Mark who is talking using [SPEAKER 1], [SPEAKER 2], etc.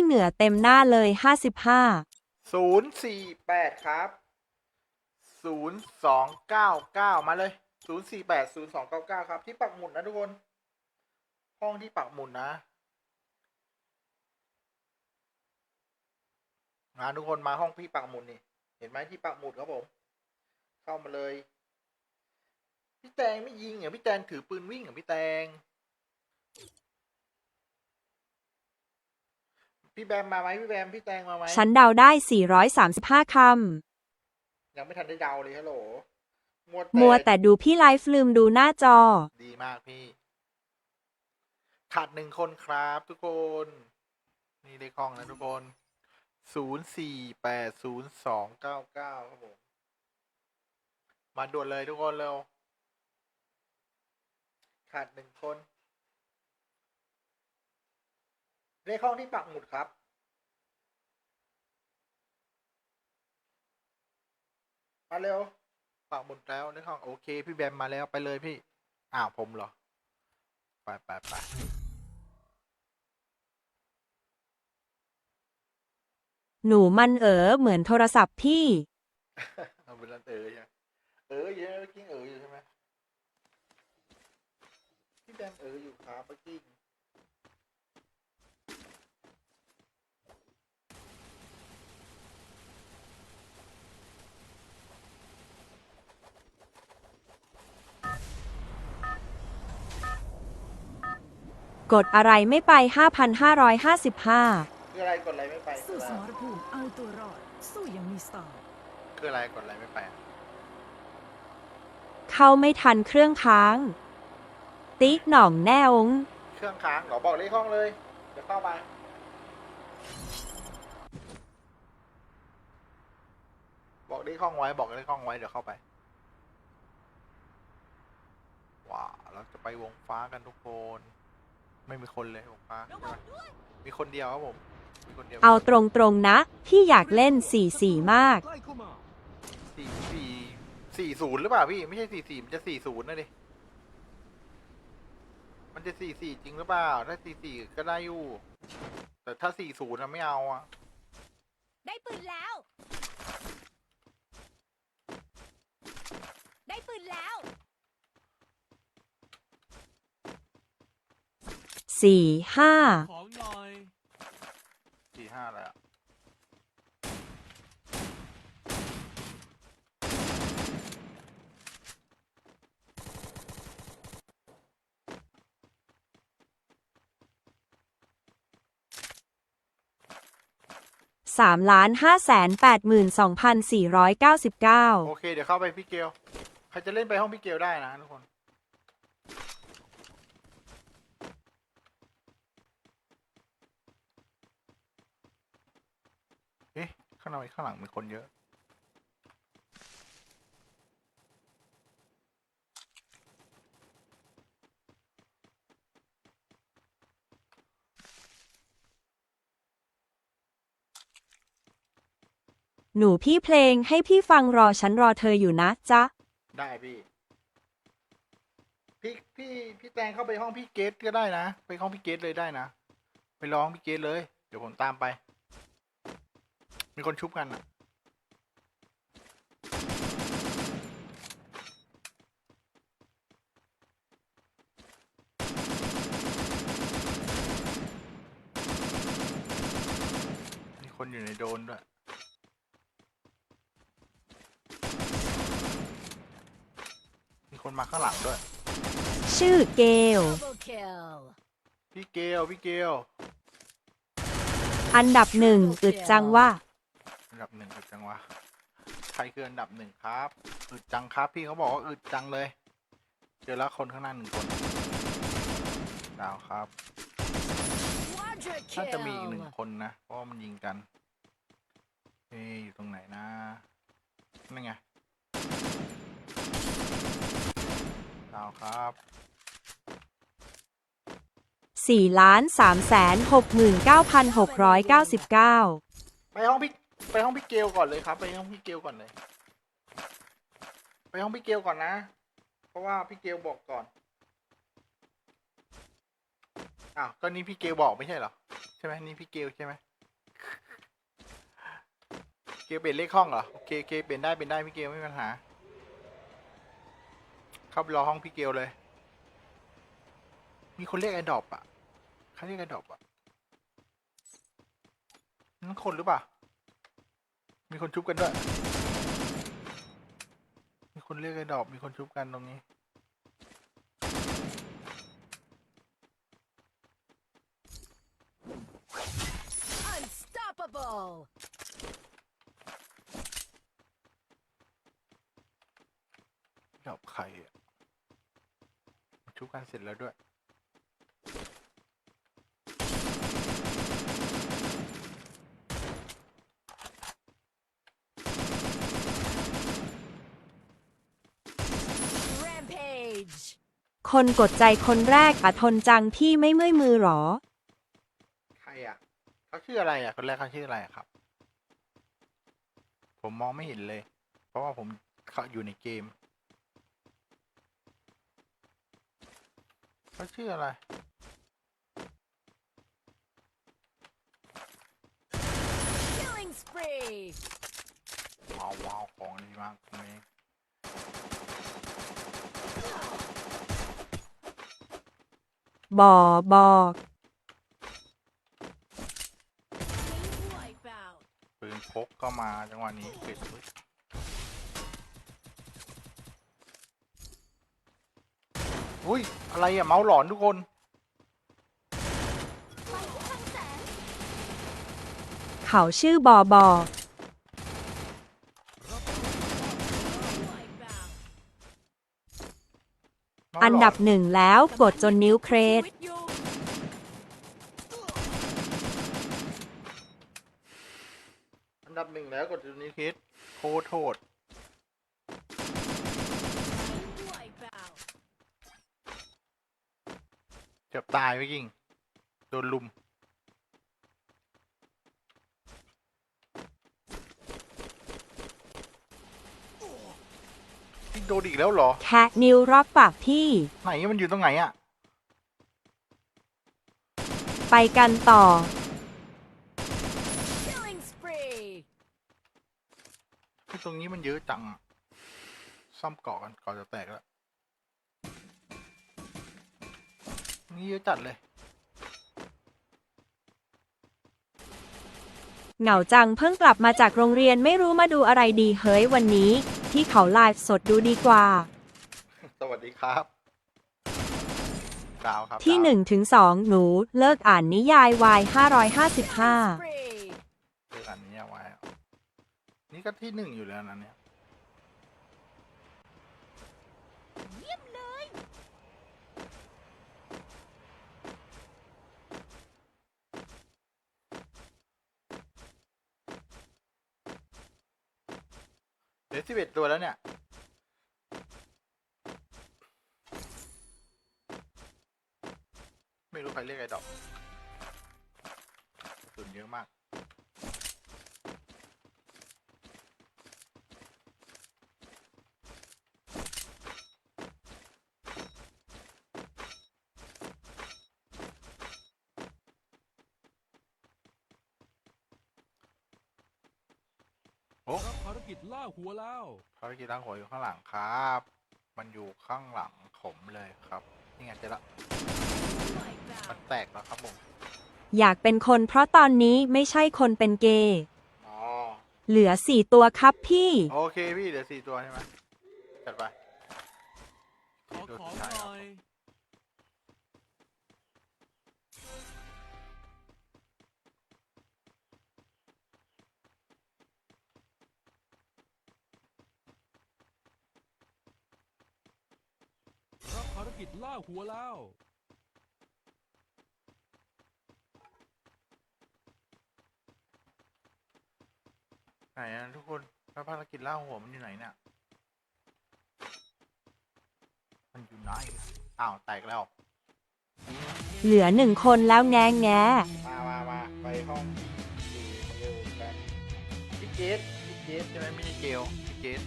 [SPEAKER 1] ที่เหนือเต็มหน้าเลยห้าสิบห้า
[SPEAKER 2] ศูนย์สี่แปดครับศูนย์สองเก้าเก้ามาเลยศูนย์สี่แปดศูนย์สองเก้าเก้าครับ ที่ปักหมุดนะทุกคน ห้องที่ปักหมุดนะมาทุกคนมาห้องพี่ปักหมุดนี่ เห็นไหมที่ปักหมุดครับผม เข้ามาเลย พี่แตงไม่ยิงเหรอพี่แตงถือปืนวิ่งเหรอพี่แตง พี่แบมมาไหมพี่แบมพี่แตงมาไหม
[SPEAKER 1] ฉันเดาได้สี่ร้อยสามสิบห้าค
[SPEAKER 2] ยังไม่ทันได้เดาเลยฮัลโหลมัวำ
[SPEAKER 1] มัวแต่ดูพี่ไลฟ์ลืมดูหน้าจอ
[SPEAKER 2] ดีมากพี่ ขาดหนึ่งคนครับทุกคน นี่เลขห้องนะทุกคนศูนย์สี่แปดศูนย์สองเก้าเก้าครับผม มาด่วนเลยทุกคนเร็ว ขาดหนึ่งคน เลขห้องที่ปักหมุดครับ มาเร็วปักหมุดแล้วเลขห้องโอเค พี่แบมมาแล้วไปเลยพี่ อ้าวผมเหรอ ไปไปไป
[SPEAKER 1] หนูมันเอ๋อเหมือนโทรศัพท์พี่
[SPEAKER 2] เอาเป็นรันเออใช่ไหมเอออยู่ใช่ไหมเมื่อกี้เอออยู่ใช่ไหมพี่แบมเอออยู่ครับเมื่ กี้
[SPEAKER 1] กดอะไรไม่ไปห้าพันห้าร้อยห้าสิบห้า
[SPEAKER 2] คืออะไรกดอะไรไม่ไปคื
[SPEAKER 3] สู้
[SPEAKER 2] ออะ
[SPEAKER 3] ส
[SPEAKER 2] ไร
[SPEAKER 3] มรภูมิเอาตัวรอด สู้อยังมีสไตล์
[SPEAKER 2] คืออะไรกดอะไรไม่ไปอะ
[SPEAKER 1] เข้าไม่ทันเครื่องค้าง ติ๊กหน่องแน่อง
[SPEAKER 2] เครื่องค้างเหรอบอกเลขห้องเลยเดี๋ยวเข้าไปบอกเลขห้องไว้บอกเลขห้องไว้เดี๋ยวเข้าไปว้าเราจะไปวงฟ้ากันทุกคน ไม่มีคนเลยวงฟ้าใช่ไหมมีคนเดียวครับผมมีคนเดียว
[SPEAKER 1] เอาตรงๆนะ พี่อยากเล่นสี่สี่มาก
[SPEAKER 2] สี่สี่สี่ศูนย์หรือเปล่าพี่ ไม่ใช่สี่สี่มันจะสี่ศูนย์นะดิมันจะสี่สี่จริงหรือเปล่า ถ้าสี่สี่ก็ได้อยู่ แต่ถ้าสี่ศูนย์อะไม่เอาอะ
[SPEAKER 4] ได้ปืนแล้ว ได้ปืนแล้ว
[SPEAKER 1] สี่ห้า
[SPEAKER 5] ของหน่อย
[SPEAKER 2] สี่ห้าเลยอะ
[SPEAKER 1] สามล้านห้าแสนแปดหมื่นสองพันสี่ร้อยเก้าสิบเก้า
[SPEAKER 2] โอเค เดี๋ยวเข้าไปพี่เกล ใครจะเล่นไปห้องพี่เกลได้นะทุกคน เอ๊ะ ข้างในข้างหลังมีคนเยอะ
[SPEAKER 1] หนูพี่เพลงให้พี่ฟังรอฉันรอเธออยู่นะจ๊ะ
[SPEAKER 2] ได้พี่ พี่พี่พี่แตงเข้าไปห้องพี่เกตก็ได้นะ ไปห้องพี่เกตเลยได้นะ ไปร้องพี่เกตเลย เดี๋ยวผมตามไป มีคนชุบกันอะมีคนอยู่ในโดนด้วย มีคนมาข้างหลังด้วย
[SPEAKER 1] ชื่อเกล
[SPEAKER 4] Double kill
[SPEAKER 2] พี่เกลพี่เกล
[SPEAKER 1] อันดับหนึ่งอึดจังว่า
[SPEAKER 2] อันดับหนึ่งอึดจังวะใครคืออันดับหนึ่งครับอึดจังครับ พี่เขาบอกว่าอึดจังเลย เจอแล้วคนข้างหน้าหนึ่งคนดาวครับ
[SPEAKER 4] Quadra
[SPEAKER 2] น่าจะมีอีกหนึ่ง
[SPEAKER 4] kill
[SPEAKER 2] คนนะเพราะว่ามันยิงกันเอ๊ะอยู่ตรงไหนนะนั่นไงดาวครับ
[SPEAKER 1] สี่ล้านสามแสนหกหมื่นเก้าพันหกร้อยเก้าสิบเก้า
[SPEAKER 2] ไปห้องพี่ ไปห้องพี่เกลก่อนเลยครับ ไปห้องพี่เกลก่อนเลย ไปห้องพี่เกลก่อนนะ เพราะว่าพี่เกลบอกก่อนอ้าวก็นี่พี่เกลบอกไม่ใช่เหรอใช่ไหมนี่พี่เกลใช่ไหมเกลเปลี่ยนเลขห้องเหรอโอเคโอเคเปลี่ยนได้เปลี่ยนได้พี่เกลไม่มีปัญหาเข้าไปรอห้องพี่เกลเลย มีคนเรียกไอ้ดอบอะใครเรียกไอ้ดอบอะนั่นคนหรือเปล่า มีคนชุบกันด้วย มีคนเรียกไอ้ดอบมีคนชุบกันตรงนี้
[SPEAKER 4] Unstoppable
[SPEAKER 2] ดอบใครอะชุบกันเสร็จแล้วด้วย
[SPEAKER 1] คนกดใจคนแรกอะทนจังพี่ไม่เมื่อยมือหรอ
[SPEAKER 2] ใครอะเขาชื่ออะไรอะ คนแรกเขาชื่ออะไรอะครับ ผมมองไม่เห็นเลย เพราะว่าผมเขาอยู่ในเกมเขาชื่ออะไร
[SPEAKER 4] Killing spree
[SPEAKER 2] ว้าวว้าวของดีมากตรงนี้
[SPEAKER 1] บอบอ
[SPEAKER 4] Wipeout
[SPEAKER 2] ปืนพกก็มาจังหวะนี้เกิดอุ๊ยอุ้ย อะไรอะ เมาส์หลอนทุกคน
[SPEAKER 4] ไปที่ทางแสง
[SPEAKER 1] เขาชื่อบอบอ
[SPEAKER 4] Wipeout
[SPEAKER 2] เมาส์หล
[SPEAKER 1] อันดับหนึ่งแล้วกดจนนิ้วเคร
[SPEAKER 4] ดอั
[SPEAKER 2] นดับหนึ่งแล้วกดจนนิ้วเครดโคตรโทษเกือบตายไปยิงโดนลุม โดนอีกแล้วเหรอ
[SPEAKER 1] แคะนิ้วรอบปากพี่
[SPEAKER 2] ไหนมันอยู่ตรงไหนอะ
[SPEAKER 1] ไปกันต่อ
[SPEAKER 4] Killing spree
[SPEAKER 2] ไอ้ตรงนี้มันเยอะจังอะซ่อมเกาะกันเกาะจะแตกแล้ว นี่เยอะจัดเลย
[SPEAKER 1] เหงาจังเพิ่งกลับมาจากโรงเรียนไม่รู้มาดูอะไรดีเฮ้ยวันนี้ ที่เขาไลฟ์สดดูดีกว่า
[SPEAKER 2] สวัสดีครับดาวครับ
[SPEAKER 1] ที่
[SPEAKER 2] ดาว
[SPEAKER 1] หนึ่งถึงสองหนูเลิกอ่านนิยายวายห้าร้อยห้าสิบห้า
[SPEAKER 4] spree
[SPEAKER 2] เลือกอันนี้เอาไว้อะนี่ก็ที่หนึ่งอยู่แล้วนะเนี่ย
[SPEAKER 4] เยี่ยม เห
[SPEAKER 2] ลือสิบเอ็ดตัวแล้วเนี่ย ไม่รู้ใครเรียกไอ้ดอกสุนเยอะมาก
[SPEAKER 5] รับภารกิจล่าหัวแล้ว
[SPEAKER 2] ภารกิจล้างหัวอยู่ข้างหลังครับ มันอยู่ข้างหลังผมเลยครับ นี่ไงเจอละ
[SPEAKER 4] Wipeout
[SPEAKER 2] มันแตกแล้วครับผม
[SPEAKER 1] อยากเป็นคนเพราะตอนนี้ไม่ใช่คนเป็นเกย์
[SPEAKER 2] อ๋อ
[SPEAKER 1] เหลือสี่ตัวครับพี่
[SPEAKER 2] โอเคพี่เหลือสี่ตัวใช่ไหมจัดไป
[SPEAKER 5] ขอ
[SPEAKER 2] สี่ตัว
[SPEAKER 5] ของ
[SPEAKER 2] สุดท้าย
[SPEAKER 5] ห
[SPEAKER 2] ครับ
[SPEAKER 5] น่อย กิจล่าหัวแล้ว
[SPEAKER 2] ไหนอะทุกคนแล้วภารกิจล่าหัวมันอยู่ไหนเนี่ยมันอยู่ไหนอ้าวแตกแล้ว
[SPEAKER 1] เหลือหนึ่งคนแล้วแงแง
[SPEAKER 2] มามามาไปห้องสี่เร็วกันพี่เกตพี่เกตใช่ไหมไม่ใช่เกลพี่เกต